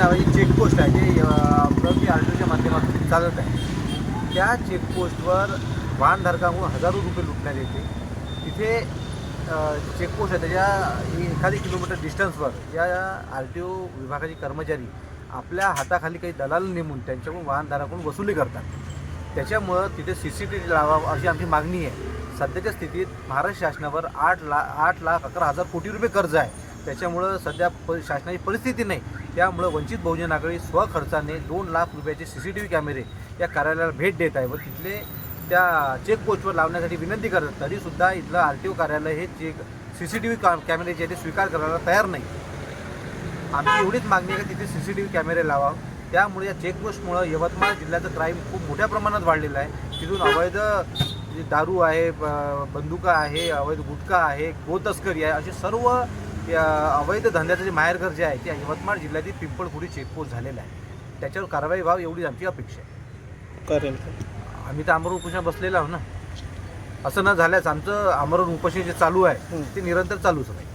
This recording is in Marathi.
नावाची चेकपोस्ट आहे जे प्रगती अमरावती आर टी ओच्या माध्यमातून चालत आहे. त्या चेकपोस्टवर वाहनधारकांकडून हजारो रुपये लुटण्यात येते. तिथे चेकपोस्ट आहे त्याच्या एखादी किलोमीटर डिस्टन्सवर या आर टी ओ विभागाचे कर्मचारी आपल्या हाताखाली काही दलाल नेमून त्यांच्याकडून वाहनधाराकडून वसुली करतात. त्याच्यामुळं तिथे सी सी टी व्ही लावावं अशी आमची मागणी आहे. सध्याच्या स्थितीत महाराष्ट्र शासनावर आठ ला आठ लाख अकरा हजार कोटी रुपये कर्ज आहे. त्याच्यामुळं सध्या प शासनाची परिस्थिती नाही. त्यामुळं वंचित बहुजन आघाडी स्वखर्चाने दोन लाख रुपयाचे सी सी टी व्ही कॅमेरे या कार्यालयाला भेट देत आहे व तिथले त्या चेकपोस्टवर लावण्यासाठी विनंती करतात. तरीसुद्धा इथलं आर टी ओ कार्यालय हे check C C T V का कॅमेरेचे आहे ते स्वीकार करायला तयार नाही. आमची एवढीच मागणी आहे की तिथे सी सी टी व्ही कॅमेरे लावा त्यामुळे या चेकपोस्टमुळं यवतमाळ जिल्ह्याचं क्राईम खूप मोठ्या प्रमाणात वाढलेलं आहे. तिथून अवैध जे दारू आहे ब- बंदुका आहे अवैध गुटखा आहे गोतस्करी आहे असे सर्व अवैध धंद्याचं जे माहेरघर जे आहे ते यवतमाळ जिल्ह्यातील पिंपळखुरी चेकपोस्ट झालेलं आहे. त्याच्यावर कारवाई व्हावी एवढीच आमची अपेक्षा आहे. करेल. आम्ही तर आमरण उपोषण बसलेलो आहो ना. असं न झाल्यास आमचं आमरण उपोषण जे चालू आहे. ते निरंतर चालूच राहील.